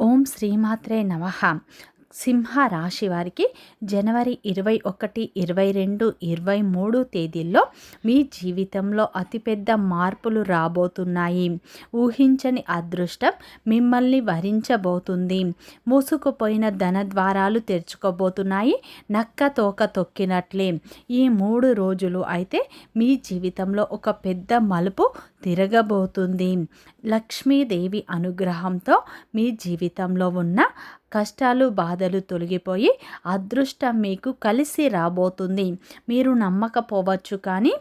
ఓం శ్రీమాత్రే నమః. సింహ రాశి వారికి జనవరి ఇరవై ఒకటి ఇరవై రెండు ఇరవై మూడు తేదీల్లో మీ జీవితంలో అతిపెద్ద మార్పులు రాబోతున్నాయి. ఊహించని అదృష్టం మిమ్మల్ని వరించబోతుంది. మూసుకుపోయిన ధన ద్వారాలు తెరుచుకోబోతున్నాయి. నక్క తోక తొక్కినట్లే. ఈ మూడు రోజులు అయితే మీ జీవితంలో ఒక పెద్ద మలుపు తిరగబోతుంది. లక్ష్మీదేవి అనుగ్రహంతో మీ జీవితంలో ఉన్న కష్టాలు బాధలు తొలగిపోయి అదృష్టం మీకు కలిసి రాబోతుంది. మీరు నమ్మకపోవచ్చు కానీ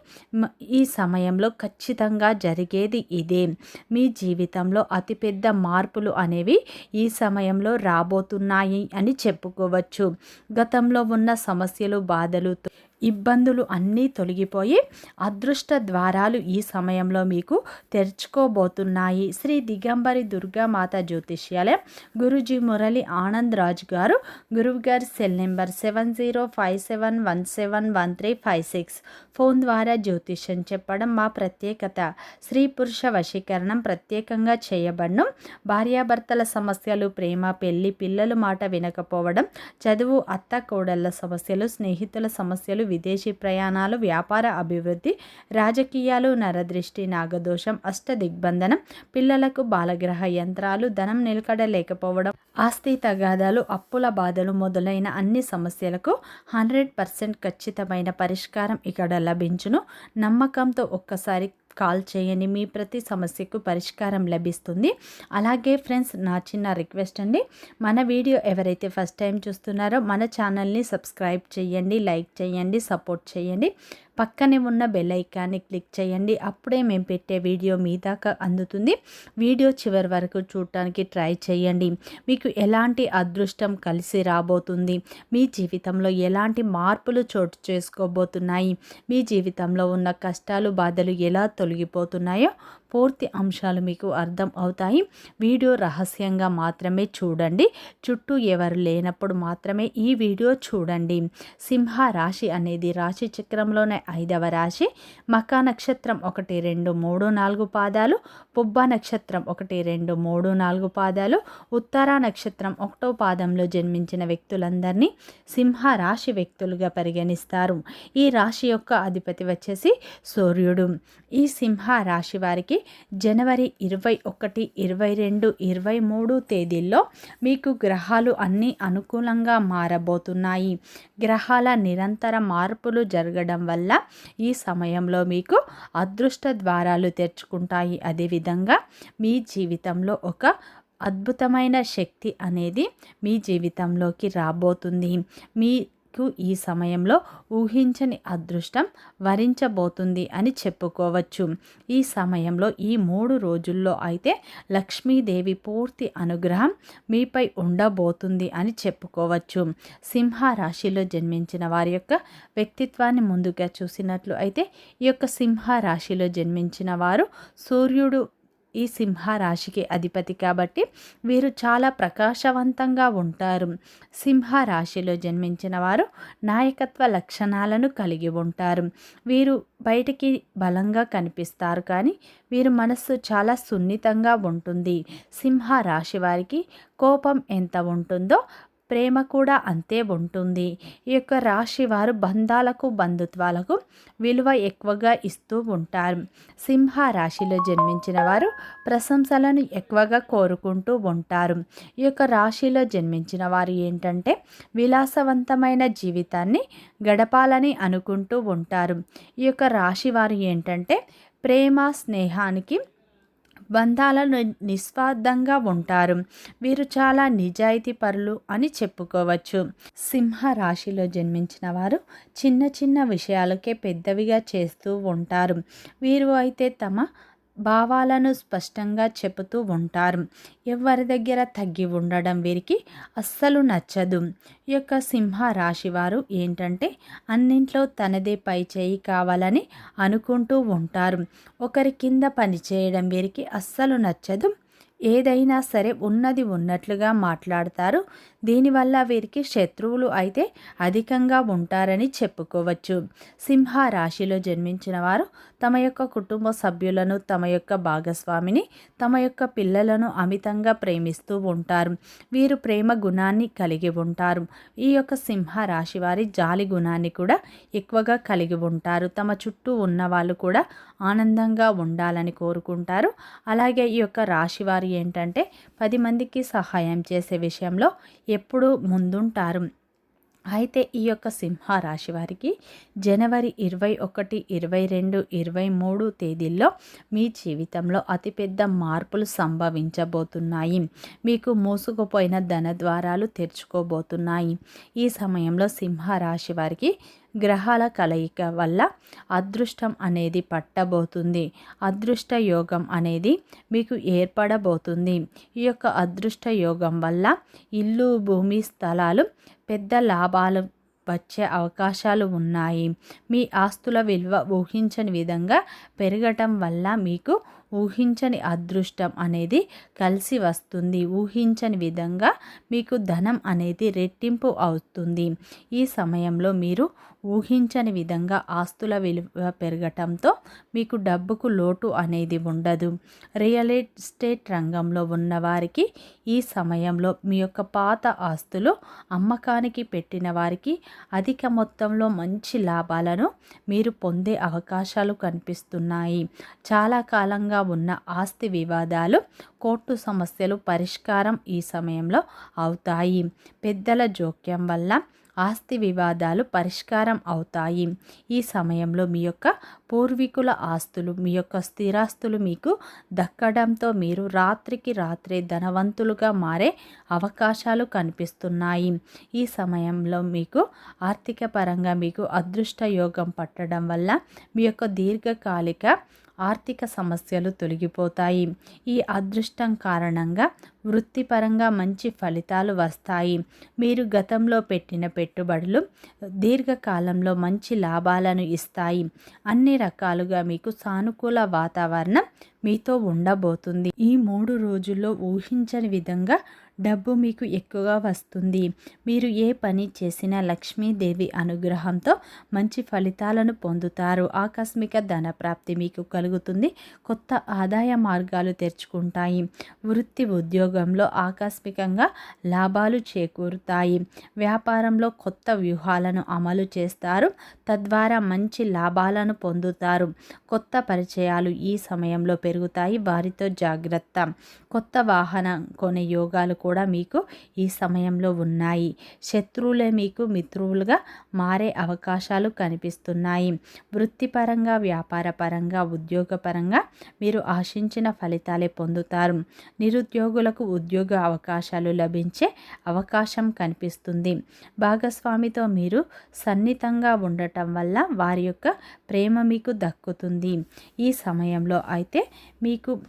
ఈ సమయంలో ఖచ్చితంగా జరిగేది ఇదే. మీ జీవితంలో అతిపెద్ద మార్పులు అనేవి ఈ సమయంలో రాబోతున్నాయి అని చెప్పుకోవచ్చు. గతంలో ఉన్న సమస్యలు బాధలు ఇబ్బందులు అన్నీ తొలగిపోయి అదృష్ట ద్వారాలు ఈ సమయంలో మీకు తెరుచుకోబోతున్నాయి. శ్రీ దిగంబరి దుర్గామాత జ్యోతిష్యాలయం గురుజీ మురళి ఆనంద్ రాజు గారు గురువు గారి cell number seven zero five seven one seven one three five six. Phone ద్వారా జ్యోతిష్యం చెప్పడం మా ప్రత్యేకత. స్త్రీ పురుష వశీకరణం ప్రత్యేకంగా చేయబడడం భార్యాభర్తల సమస్యలు ప్రేమ పెళ్ళి పిల్లలు మాట వినకపోవడం చదువు అత్త కోడళ్ళ సమస్యలు స్నేహితుల సమస్యలు విదేశీ ప్రయాణాలు వ్యాపార అభివృద్ధి రాజకీయాలు నరదృష్టి నాగదోషం అష్ట దిగ్బంధనం పిల్లలకు బాలగ్రహ యంత్రాలు ధనం నిలకడ లేకపోవడం ఆస్తి తగాదాలు అప్పుల బాధలు మొదలైన అన్ని సమస్యలకు హండ్రెడ్ పర్సెంట్ ఖచ్చితమైన పరిష్కారం ఇక్కడ లభించును. నమ్మకంతో ఒక్కసారి కాల్ చేయండి మీ ప్రతి సమస్యకు పరిష్కారం లభిస్తుంది. అలాగే ఫ్రెండ్స్ నా చిన్న రిక్వెస్ట్ అండి. మన వీడియో ఎవరైతే ఫస్ట్ టైం చూస్తున్నారో మన ఛానల్ని సబ్స్క్రైబ్ చేయండి లైక్ చేయండి సపోర్ట్ చేయండి. పక్కనే ఉన్న బెల్ ఐకాన్ని క్లిక్ చేయండి. అప్పుడే మేము పెట్టే వీడియో మీ దాకా అందుతుంది. వీడియో చివరి వరకు చూడటానికి ట్రై చేయండి. మీకు ఎలాంటి అదృష్టం కలిసి రాబోతుంది? మీ జీవితంలో ఎలాంటి మార్పులు చోటు చేసుకోబోతున్నాయి? మీ జీవితంలో ఉన్న కష్టాలు బాధలు ఎలా తొలగిపోతున్నాయో పూర్తి అంశాలు మీకు అర్థం అవుతాయి. వీడియో రహస్యంగా మాత్రమే చూడండి. చుట్టూ ఎవరు లేనప్పుడు మాత్రమే ఈ వీడియో చూడండి. సింహ రాశి అనేది రాశి చక్రంలోనే ఐదవ రాశి. మకా నక్షత్రం ఒకటి రెండు మూడు నాలుగు పాదాలు. పుబ్బ నక్షత్రం ఒకటి రెండు మూడు నాలుగు పాదాలు. ఉత్తర నక్షత్రం ఒకటో పాదంలో జన్మించిన వ్యక్తులందరినీ సింహ రాశి వ్యక్తులుగా పరిగణిస్తారు. ఈ రాశి యొక్క అధిపతి వచ్చేసి సూర్యుడు. ఈ సింహ రాశి వారికి జనవరి ఇరవై ఒకటి ఇరవై రెండు ఇరవై మూడు తేదీల్లో మీకు గ్రహాలు అన్నీ అనుకూలంగా మారబోతున్నాయి. గ్రహాల నిరంతర మార్పులు జరగడం వల్ల ఈ సమయంలో మీకు అదృష్ట ద్వారాలు తెరుచుకుంటాయి. అదేవిధంగా మీ జీవితంలో ఒక అద్భుతమైన శక్తి అనేది మీ జీవితంలోకి రాబోతుంది. మీ మీకు ఈ సమయంలో ఊహించని అదృష్టం వరించబోతుంది అని చెప్పుకోవచ్చు. ఈ సమయంలో ఈ మూడు రోజుల్లో అయితే లక్ష్మీదేవి పూర్తి అనుగ్రహం మీపై ఉండబోతుంది అని చెప్పుకోవచ్చు. సింహ రాశిలో జన్మించిన వారి యొక్క వ్యక్తిత్వాన్ని ముందుగా చూసినట్లు అయితే ఈ యొక్క సింహ రాశిలో జన్మించిన వారు సూర్యుడు ఈ సింహరాశికి అధిపతి కాబట్టి వీరు చాలా ప్రకాశవంతంగా ఉంటారు. సింహరాశిలో జన్మించిన వారు నాయకత్వ లక్షణాలను కలిగి ఉంటారు. వీరు బయటికి బలంగా కనిపిస్తారు కానీ వీరి మనస్సు చాలా సున్నితంగా ఉంటుంది. సింహ రాశి వారికి కోపం ఎంత ఉంటుందో ప్రేమ కూడా అంతే ఉంటుంది. ఈ యొక్క రాశి వారు బంధాలకు బంధుత్వాలకు విలువ ఎక్కువగా ఇస్తూ ఉంటారు. సింహ రాశిలో జన్మించిన వారు ప్రశంసలను ఎక్కువగా కోరుకుంటూ ఉంటారు. ఈ యొక్క రాశిలో జన్మించిన వారు ఏంటంటే విలాసవంతమైన జీవితాన్ని గడపాలని అనుకుంటూ ఉంటారు. ఈ యొక్క రాశి వారు ఏంటంటే ప్రేమ స్నేహానికి బంధాలను నిస్వార్థంగా ఉంటారు. వీరు చాలా నిజాయితీ పరులు అని చెప్పుకోవచ్చు. సింహ రాశిలో జన్మించిన వారు చిన్న చిన్న విషయాలకే పెద్దవిగా చేస్తూ ఉంటారు. వీరు అయితే తమ భావాలను స్పష్టంగా చెబుతూ ఉంటారు. ఎవరి దగ్గర తగ్గి ఉండడం వీరికి అస్సలు నచ్చదు. ఈ యొక్క సింహ రాశి వారు ఏంటంటే అన్నింట్లో తనదే పై చేయి కావాలని అనుకుంటూ ఉంటారు. ఒకరి కింద పని చేయడం వీరికి అస్సలు నచ్చదు. ఏదైనా సరే ఉన్నది ఉన్నట్లుగా మాట్లాడతారు. దీనివల్ల వీరికి శత్రువులు అయితే అధికంగా ఉంటారని చెప్పుకోవచ్చు. సింహ రాశిలో జన్మించిన వారు తమ యొక్క కుటుంబ సభ్యులను తమ యొక్క భాగస్వామిని తమ యొక్క పిల్లలను అమితంగా ప్రేమిస్తూ ఉంటారు. వీరు ప్రేమ గుణాన్ని కలిగి ఉంటారు. ఈ యొక్క సింహ రాశి వారి జాలి గుణాన్ని కూడా ఎక్కువగా కలిగి ఉంటారు. తమ చుట్టూ ఉన్న వాళ్ళు కూడా ఆనందంగా ఉండాలని కోరుకుంటారు. అలాగే ఈ యొక్క రాశి వారి ఏంటంటే పది మందికి సహాయం చేసే విషయంలో ఎప్పుడూ ముందుంటారు. అయితే ఈ యొక్క సింహ రాశి వారికి జనవరి ఇరవై ఒకటి ఇరవై రెండు ఇరవై మూడు తేదీల్లో మీ జీవితంలో అతిపెద్ద మార్పులు సంభవించబోతున్నాయి. మీకు మూసుకుపోయిన ధన ద్వారాలు తెరుచుకోబోతున్నాయి. ఈ సమయంలో సింహ రాశి వారికి గ్రహాల కలయిక వల్ల అదృష్టం అనేది పట్టబోతుంది. అదృష్ట యోగం అనేది మీకు ఏర్పడబోతుంది. ఈ యొక్క అదృష్ట యోగం వల్ల ఇల్లు భూమి స్థలాలు పెద్ద లాభాలు వచ్చే అవకాశాలు ఉన్నాయి. మీ ఆస్తుల విలువ ఊహించని విధంగా పెరగటం వల్ల మీకు ఊహించని అదృష్టం అనేది కలిసి వస్తుంది. ఊహించని విధంగా మీకు ధనం అనేది రెట్టింపు అవుతుంది. ఈ సమయంలో మీరు ఊహించని విధంగా ఆస్తుల విలువ పెరగటంతో మీకు డబ్బుకు లోటు అనేది ఉండదు. రియల్ ఎస్టేట్ రంగంలో ఉన్నవారికి ఈ సమయంలో మీ యొక్క పాత ఆస్తులు అమ్మకానికి పెట్టిన వారికి అధిక మొత్తంలో మంచి లాభాలను మీరు పొందే అవకాశాలు కనిపిస్తున్నాయి. చాలా కాలంగా ఉన్న ఆస్తి వివాదాలు కోర్టు సమస్యలు పరిష్కారం ఈ సమయంలో అవుతాయి. పెద్దల జోక్యం వల్ల ఆస్తి వివాదాలు పరిష్కారం అవుతాయి. ఈ సమయంలో మీ యొక్క పూర్వీకుల ఆస్తులు మీ యొక్క స్థిరాస్తులు మీకు దక్కడంతో మీరు రాత్రికి రాత్రే ధనవంతులుగా మారే అవకాశాలు కనిపిస్తున్నాయి. ఈ సమయంలో మీకు ఆర్థిక పరంగా మీకు అదృష్ట యోగం పట్టడం వల్ల మీ యొక్క దీర్ఘకాలిక ఆర్థిక సమస్యలు తొలగిపోతాయి. ఈ అదృష్టం కారణంగా వృత్తిపరంగా మంచి ఫలితాలు వస్తాయి. మీరు గతంలో పెట్టిన పెట్టుబడులు దీర్ఘకాలంలో మంచి లాభాలను ఇస్తాయి. అన్ని రకాలుగా మీకు సానుకూల వాతావరణం మీతో ఉండబోతుంది. ఈ మూడు రోజుల్లో ఊహించని విధంగా డబ్బు మీకు ఎక్కువగా వస్తుంది. మీరు ఏ పని చేసినా లక్ష్మీదేవి అనుగ్రహంతో మంచి ఫలితాలను పొందుతారు. ఆకస్మిక ధన ప్రాప్తి మీకు కలుగుతుంది. కొత్త ఆదాయ మార్గాలు తెరుచుకుంటాయి. వృత్తి ఉద్యోగంలో ఆకస్మికంగా లాభాలు చేకూరుతాయి. వ్యాపారంలో కొత్త వ్యూహాలను అమలు చేస్తారు. తద్వారా మంచి లాభాలను పొందుతారు. కొత్త పరిచయాలు ఈ సమయంలో పెరుగుతాయి. వారితో జాగ్రత్త. కొత్త వాహనం కొనే యోగాలు కూడా మీకు ఈ సమయంలో ఉన్నాయి. శత్రువులే మీకు మిత్రువులుగా మారే అవకాశాలు కనిపిస్తున్నాయి. వృత్తిపరంగా వ్యాపారపరంగా ఉద్యోగపరంగా మీరు ఆశించిన ఫలితాలే పొందుతారు. నిరుద్యోగులకు ఉద్యోగ అవకాశాలు లభించే అవకాశం కనిపిస్తుంది. భాగస్వామితో మీరు సన్నిహితంగా ఉండటం వల్ల వారి యొక్క ప్రేమ మీకు దక్కుతుంది. ఈ సమయంలో అయితే మీకు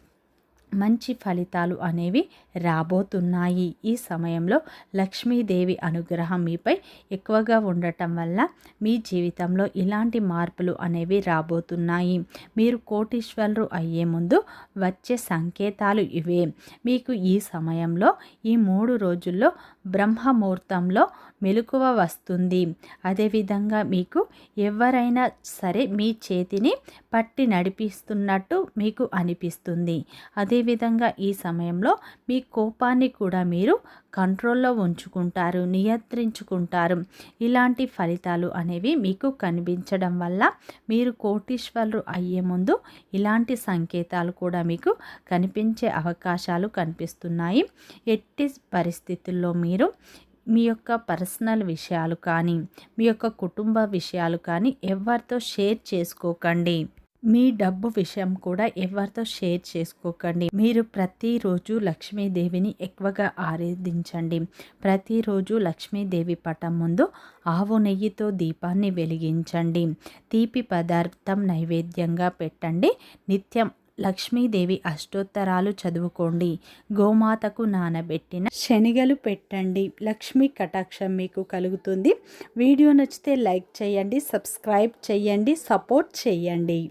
మంచి ఫలితాలు అనేవి రాబోతున్నాయి. ఈ సమయంలో లక్ష్మీదేవి అనుగ్రహం మీపై ఎక్కువగా ఉండటం వల్ల మీ జీవితంలో ఇలాంటి మార్పులు అనేవి రాబోతున్నాయి. మీరు కోటీశ్వరులు అయ్యే ముందు వచ్చే సంకేతాలు ఇవే. మీకు ఈ సమయంలో ఈ మూడు రోజుల్లో బ్రహ్మముహూర్తంలో మెలకువ వస్తుంది. అదేవిధంగా మీకు ఎవరైనా సరే మీ చేతిని పట్టి నడిపిస్తున్నట్టు మీకు అనిపిస్తుంది. అదేవిధంగా ఈ సమయంలో మీ కోపాన్ని కూడా మీరు కంట్రోల్లో ఉంచుకుంటారు నియంత్రించుకుంటారు. ఇలాంటి ఫలితాలు అనేవి మీకు కనిపించడం వల్ల మీరు కోటీశ్వరులు అయ్యే ముందు ఇలాంటి సంకేతాలు కూడా మీకు కనిపించే అవకాశాలు కనిపిస్తున్నాయి. ఎట్టి పరిస్థితుల్లో మీరు మీ యొక్క పర్సనల్ విషయాలు కానీ మీ యొక్క కుటుంబ విషయాలు కానీ ఎవరితో షేర్ చేసుకోకండి. మీ డబ్బు విషయం కూడా ఎవరితో షేర్ చేసుకోకండి. మీరు ప్రతిరోజు లక్ష్మీదేవిని ఎక్కువగా ఆరాధించండి. ప్రతిరోజు లక్ష్మీదేవి పటం ముందు ఆవు నెయ్యితో దీపాన్ని వెలిగించండి. తీపి పదార్థం నైవేద్యంగా పెట్టండి. నిత్యం లక్ష్మీదేవి అష్టోత్తరాలు చదువుకోండి. గోమాతకు నానబెట్టిన శనిగలు పెట్టండి. లక్ష్మీ కటాక్షం మీకు కలుగుతుంది. వీడియో నచ్చితే లైక్ చేయండి సబ్స్క్రైబ్ చేయండి సపోర్ట్ చేయండి.